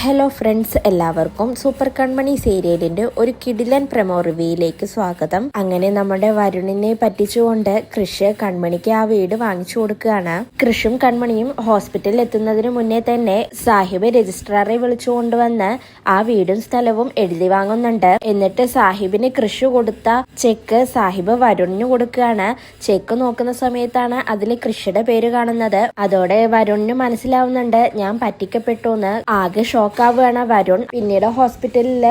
Hello friends എല്ലാവർക്കും super Kanmani സീരിയലിന്റെ ഒരു കിടിലൻ പ്രമോ റിവ്യൂയിലേക്ക് സ്വാഗതം. അങ്ങനെ നമ്മുടെ വരുണിനെ പറ്റിച്ചുകൊണ്ട് കൃഷ് കൺമണിക്ക് ആ വീട് വാങ്ങിച്ചു കൊടുക്കുകയാണ്. കൃഷും കൺമണിയും ഹോസ്പിറ്റലിൽ എത്തുന്നതിന് മുന്നേ തന്നെ സാഹിബ് രജിസ്ട്രാറെ വിളിച്ചു കൊണ്ടുവന്ന് ആ വീടും സ്ഥലവും എഴുതി വാങ്ങുന്നുണ്ട്. എന്നിട്ട് സാഹിബിന് കൃഷി കൊടുത്ത ചെക്ക് സാഹിബ് വരുണിന് കൊടുക്കുകയാണ്. ചെക്ക് നോക്കുന്ന സമയത്താണ് അതിൽ കൃഷിയുടെ പേര് കാണുന്നത്. അതോടെ വരുണിന് മനസ്സിലാവുന്നുണ്ട് ഞാൻ പറ്റിക്കപ്പെട്ടു എന്ന്. ആകെ ഷോക്കാവുകയാണ് വരുൺ. പിന്നീട് ഹോസ്പിറ്റലിൽ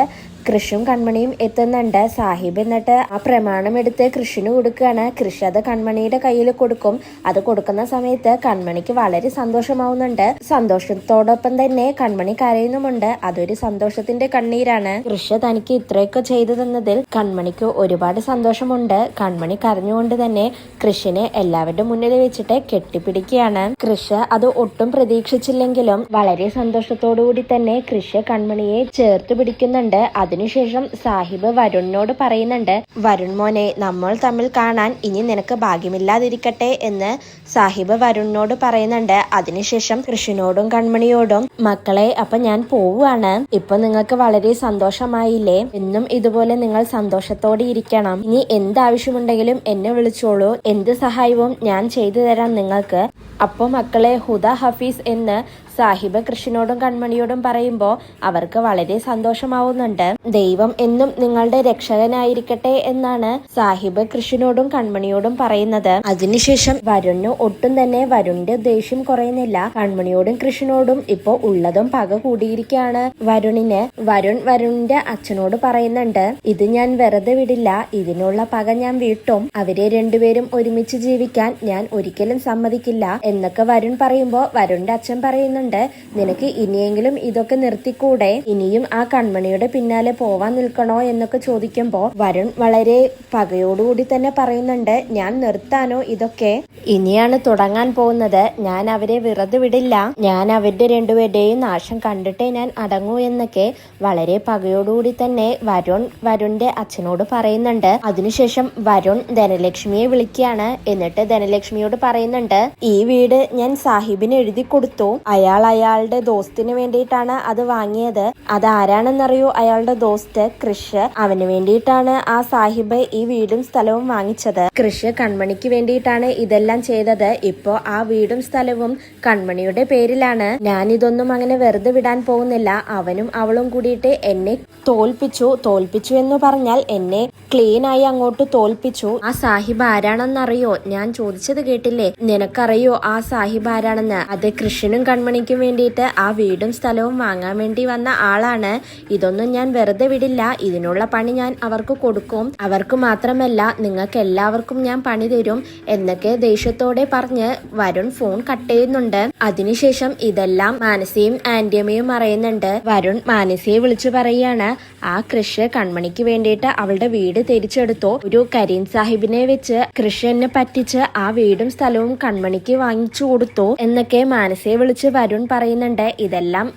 കൃഷും കൺമണിയും എത്തുന്നുണ്ട്. സാഹിബ് എന്നിട്ട് ആ പ്രമാണം എടുത്ത് കൃഷിന് കൊടുക്കുകയാണ്. കൃഷി അത് കൺമണിയുടെ കയ്യിൽ കൊടുക്കും. അത് കൊടുക്കുന്ന സമയത്ത് കൺമണിക്ക് വളരെ സന്തോഷമാവുന്നുണ്ട്. സന്തോഷത്തോടൊപ്പം തന്നെ കൺമണി കരയുന്നുമുണ്ട്. അതൊരു സന്തോഷത്തിന്റെ കണ്ണീരാണ്. കൃഷി തനിക്ക് ഇത്രയൊക്കെ ചെയ്തു തന്നതിൽ കൺമണിക്ക് ഒരുപാട് സന്തോഷമുണ്ട്. കൺമണി കരഞ്ഞുകൊണ്ട് തന്നെ കൃഷിനെ എല്ലാവരുടെ മുന്നിൽ വെച്ചിട്ട് കെട്ടിപ്പിടിക്കുകയാണ്. കൃഷി അത് ഒട്ടും പ്രതീക്ഷിച്ചില്ലെങ്കിലും വളരെ സന്തോഷത്തോടുകൂടി തന്നെ കൃഷി കൺമണിയെ ചേർത്ത് പിടിക്കുന്നുണ്ട്. അതിനുശേഷം സാഹിബ് വരുണിനോട് പറയുന്നുണ്ട് വരുൺ മോനെ നമ്മൾ തമ്മിൽ കാണാൻ ഇനി നിനക്ക് ഭാഗ്യമില്ലാതിരിക്കട്ടെ എന്ന് സാഹിബ് വരുണിനോട് പറയുന്നുണ്ട്. അതിനുശേഷം കൃഷിനോടും കൺമണിയോടും മക്കളെ അപ്പൊ ഞാൻ പോവുകയാണ്. ഇപ്പൊ നിങ്ങൾക്ക് വളരെ സന്തോഷമായില്ലേ? എന്നും ഇതുപോലെ നിങ്ങൾ സന്തോഷത്തോടെ ഇരിക്കണം. ഇനി എന്താവശ്യമുണ്ടെങ്കിലും എന്നെ വിളിച്ചോളൂ. എന്ത് സഹായവും ഞാൻ ചെയ്തു തരാം നിങ്ങൾക്ക്. അപ്പോൾ മക്കളെ ഹുദ ഹഫീസ് എന്ന് സാഹിബ് കൃഷ്ണനോടും കൺമണിയോടും പറയുമ്പോൾ അവർക്ക് വളരെ സന്തോഷമാവുന്നുണ്ട്. ദൈവം എന്നും നിങ്ങളുടെ രക്ഷകനായിരിക്കട്ടെ എന്നാണ് സാഹിബ് കൃഷ്ണനോടും കൺമണിയോടും പറയുന്നത്. അതിനുശേഷം വരുണ് ഒട്ടും തന്നെ വരുണിന്റെ ദേഷ്യം കുറയുന്നില്ല. കൺമണിയോടും കൃഷ്ണനോടും ഇപ്പോൾ ഉള്ളതും പക കൂടിയിരിക്കുകയാണ്. വരുണിന് വരുൺ വരുണിന്റെ അച്ഛനോട് പറയുന്നുണ്ട് ഇത് ഞാൻ വെറുതെ വിടില്ല. ഇതിനുള്ള പക ഞാൻ വീട്ടും. അവരെ രണ്ടുപേരും ഒരുമിച്ച് ജീവിക്കാൻ ഞാൻ ഒരിക്കലും സമ്മതിക്കില്ല എന്നൊക്കെ വരുൺ പറയുമ്പോൾ വരുണിന്റെ അച്ഛൻ പറയുന്നുണ്ട്. നിനക്ക് ഇനിയെങ്കിലും ഇതൊക്കെ നിർത്തിക്കൂടെ? ഇനിയും ആ കൺമണിയുടെ പിന്നാലെ പോവാൻ നിൽക്കണോ എന്നൊക്കെ ചോദിക്കുമ്പോ വരുൺ വളരെ പകയോടുകൂടി തന്നെ പറയുന്നുണ്ട് ഞാൻ നിർത്താനോ ഇതൊക്കെ? ഇനിയാണ് തുടങ്ങാൻ പോകുന്നത്. ഞാൻ അവരെ വെറുതെ വിടില്ല. ഞാൻ അവരുടെ രണ്ടുപേരുടെയും നാശം കണ്ടിട്ടേ ഞാൻ അടങ്ങൂ എന്നൊക്കെ വളരെ പകയോടുകൂടി തന്നെ വരുൺ വരുണിന്റെ അച്ഛനോട് പറയുന്നുണ്ട്. അതിനുശേഷം വരുൺ ധനലക്ഷ്മിയെ വിളിക്കുകയാണ്. എന്നിട്ട് ധനലക്ഷ്മിയോട് പറയുന്നുണ്ട് ഈ വീട് ഞാൻ സാഹിബിന് എഴുതി കൊടുത്തു. അയാൾ അയാളുടെ ദോസ്തിന് വേണ്ടിയിട്ടാണ് അത് വാങ്ങിയത്. അത് ആരാണെന്നറിയോ അയാളുടെ ദോസ്ത് കൃഷ് അവന് വേണ്ടിയിട്ടാണ് ആ സാഹിബ് ഈ വീടും സ്ഥലവും വാങ്ങിച്ചത്. കൃഷ് കൺമണിക്ക് വേണ്ടിയിട്ടാണ് ഇതെല്ലാം ചെയ്തത്. ഇപ്പോ ആ വീടും സ്ഥലവും കൺമണിയുടെ പേരിലാണ്. ഞാൻ ഇതൊന്നും അങ്ങനെ വെറുതെ വിടാൻ പോകുന്നില്ല. അവനും അവളും കൂടിയിട്ട് എന്നെ തോൽപ്പിച്ചു. തോൽപ്പിച്ചു എന്ന് പറഞ്ഞാൽ എന്നെ ക്ലീൻ ആയി അങ്ങോട്ട് തോൽപ്പിച്ചു. ആ സാഹിബ് ആരാണെന്നറിയോ? ഞാൻ ചോദിച്ചത് കേട്ടില്ലേ? നിനക്കറിയോ ആ സാഹിബ് ആരാണെന്ന്? അത് കൃഷ്ണനും കൺമണിക്കും വേണ്ടിയിട്ട് ആ വീടും സ്ഥലവും വാങ്ങാൻ വേണ്ടി വന്ന ആളാണ്. ഇതൊന്നും ഞാൻ വെറുതെ വിടില്ല. ഇതിനുള്ള പണി ഞാൻ അവർക്ക് കൊടുക്കും. അവർക്ക് മാത്രമല്ല നിങ്ങൾക്ക് എല്ലാവർക്കും ഞാൻ പണി തരും എന്നൊക്കെ ദേഷ്യത്തോടെ പറഞ്ഞ് വരുൺ ഫോൺ കട്ട് ചെയ്യുന്നുണ്ട്. അതിനുശേഷം ഇതെല്ലാം മാനസിയും ആന്റിയമ്മയും അറിയുന്നുണ്ട്. വരുൺ മാനസിയെ വിളിച്ചു പറയാണ് ആ കൃഷി കൺമണിക്ക് വേണ്ടിയിട്ട് അവളുടെ വീട് തിരിച്ചെടുത്തു. ഒരു കരീം സാഹിബിനെ വെച്ച് കൃഷി എന്നെ പറ്റിച്ച് ആ വീടും സ്ഥലവും കൺമണിക്ക് വാങ്ങിച്ചു കൊടുത്തോ എന്നൊക്കെ മാനസയെ വിളിച്ച് വരുൺ പറയുന്നുണ്ട്. ഇതെല്ലാം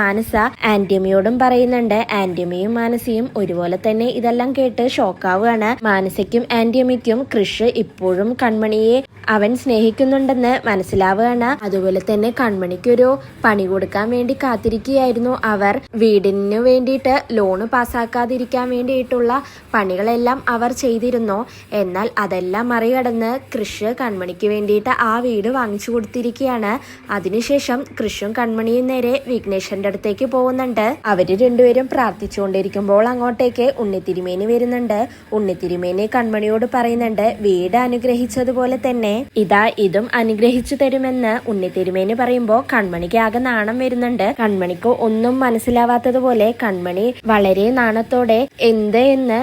മാനസ ആന്റിമിയോടും പറയുന്നുണ്ട്. ആന്റിമിയും മാനസയും ഒരുപോലെ തന്നെ ഇതെല്ലാം കേട്ട് ഷോക്കാവുകയാണ്. മാനസയ്ക്കും ആന്റിമിക്കും കൃഷി ഇപ്പോഴും കൺമണിയെ അവൻ സ്നേഹിക്കുന്നുണ്ടെന്ന് മനസ്സിലാവുകയാണ്. അതുപോലെ തന്നെ കൺമണിക്കൊരു പണി കൊടുക്കാൻ വേണ്ടി കാത്തിരിക്കുകയായിരുന്നു അവർ. വീടിനു വേണ്ടിയിട്ട് ലോണ് പാസ്സാക്കാതിരിക്കാൻ വേണ്ടിയിട്ടുള്ള പണികളെല്ലാം അവർ ചെയ്തിരുന്നോ? എന്നാൽ അതെല്ലാം മറികടന്ന് കൃഷ് കൺമണിക്ക് വേണ്ടിയിട്ട് ആ വീട് വാങ്ങിച്ചു കൊടുത്തിരിക്കുകയാണ്. അതിനുശേഷം കൃഷും കൺമണിയും നേരെ വിഘ്നേശ്വരന്റെ അടുത്തേക്ക് പോകുന്നുണ്ട്. അവർ രണ്ടുപേരും പ്രാർത്ഥിച്ചുകൊണ്ടിരിക്കുമ്പോൾ അങ്ങോട്ടേക്ക് ഉണ്ണിത്തിരുമേനി വരുന്നുണ്ട്. ഉണ്ണിത്തിരുമേനി കൺമണിയോട് പറയുന്നുണ്ട് വീട് അനുഗ്രഹിച്ചതുപോലെ തന്നെ. ഇതാ ഇതും അനുഗ്രഹിച്ചു തരുമെന്ന്. ഉണ്ണിത്തിരുമേനി പറയുമ്പോൾ കൺമണിക്ക് ആകെ നാണം വരുന്നുണ്ട്. കൺമണിക്ക് ഒന്നും മനസ്സിലാവാത്തതുപോലെ കൺമണി വളരെ നാണത്തോടെ എന്ത്? എന്ന്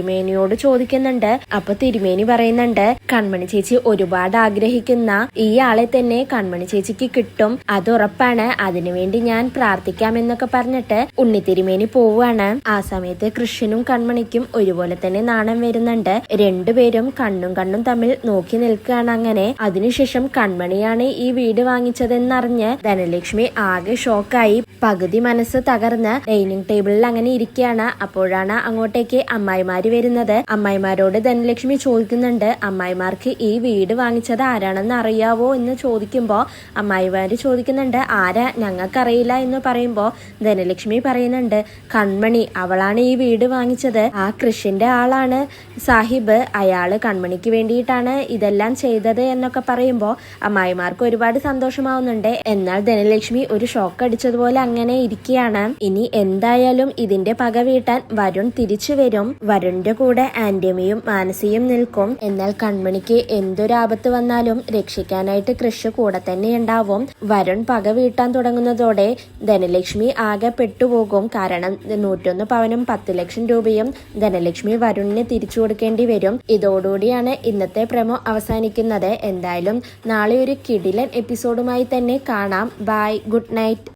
ഉണ്ണിത്തിരുമേനിയോട് ചോദിക്കുന്നുണ്ട്. അപ്പൊ തിരുമേനി പറയുന്നുണ്ട് കൺമണി ചേച്ചി ഒരുപാട് ആഗ്രഹിക്കുന്ന ഈ ആളെ തന്നെ കൺമണി ചേച്ചിക്ക് കിട്ടും. അത് ഉറപ്പാണ്. അതിനുവേണ്ടി ഞാൻ പ്രാർത്ഥിക്കാം പ്രാർത്ഥിക്കാമെന്നൊക്കെ പറഞ്ഞിട്ട് ഉണ്ണി തിരുമേനി പോവുകയാണ്. ആ സമയത്ത് കൃഷ്ണനും കൺമണിക്കും ഒരുപോലെ തന്നെ നാണം വരുന്നുണ്ട്. രണ്ടുപേരും കണ്ണും കണ്ണും തമ്മിൽ നോക്കി നിൽക്കുകയാണ് അങ്ങനെ. അതിനുശേഷം കൺമണിയാണ് ഈ വീട് വാങ്ങിച്ചതെന്നറിഞ്ഞ് ധനലക്ഷ്മി ആകെ ഷോക്കായി. പകുതി മനസ്സ് തകർന്ന് ഡൈനിങ് ടേബിളിൽ അങ്ങനെ ഇരിക്കുകയാണ്. അപ്പോഴാണ് അങ്ങോട്ടേക്ക് അമ്മായിമാര് വരുന്നത്. അമ്മായിമാരോട് ധനലക്ഷ്മി ചോദിക്കുന്നുണ്ട് അമ്മായിമാർക്ക് ഈ വീട് വാങ്ങിച്ചത് ആരാണെന്ന് അറിയാവോ? എന്ന് ചോദിക്കുമ്പോൾ അമ്മായിമാർ ചോദിക്കുന്നുണ്ട് ആരാ? ഞങ്ങൾക്കറിയില്ല എന്ന് പറയുമ്പോൾ ധനലക്ഷ്മി പറയുന്നുണ്ട് കൺമണി അവളാണ് ഈ വീട് വാങ്ങിച്ചത്. ആ കൃഷിന്റെ ആളാണ് സാഹിബ്. അയാൾ കൺമണിക്ക് വേണ്ടിയിട്ടാണ് ഇതെല്ലാം ചെയ്തത് എന്നൊക്കെ പറയുമ്പോൾ അമ്മായിമാർക്ക് ഒരുപാട് സന്തോഷമാവുന്നുണ്ട്. എന്നാൽ ധനലക്ഷ്മി ഒരു ഷോക്ക് അടിച്ചതുപോലെ അങ്ങനെ ഇരിക്കുകയാണ്. ഇനി എന്തായാലും ഇതിന്റെ പക വീട്ടാൻ വരുൺ തിരിച്ചു വരും. വരുണിന്റെ കൂടെ ആന്റമിയും മാനസിയും നിൽക്കും. എന്നാൽ കൺമണിക്ക് എന്തൊരാപത്ത് വന്നാലും രക്ഷിക്കാനായിട്ട് കൃഷി കൂടെ തന്നെ ഉണ്ടാവും. വരുൺ പക വീട്ടാൻ തുടങ്ങുന്നതോടെ ധനലക്ഷ്മി ആകെ പെട്ടുപോകും. കാരണം നൂറ്റൊന്ന് പവനും പത്ത് ലക്ഷം രൂപയും ധനലക്ഷ്മി വരുണിന് തിരിച്ചു കൊടുക്കേണ്ടി വരും. ഇതോടുകൂടിയാണ് ഇന്നത്തെ പ്രമോ അവസാനിക്കുന്നത്. എന്തായാലും നാളെ ഒരു കിടിലൻ എപ്പിസോഡുമായി തന്നെ കാണാം. Bye good night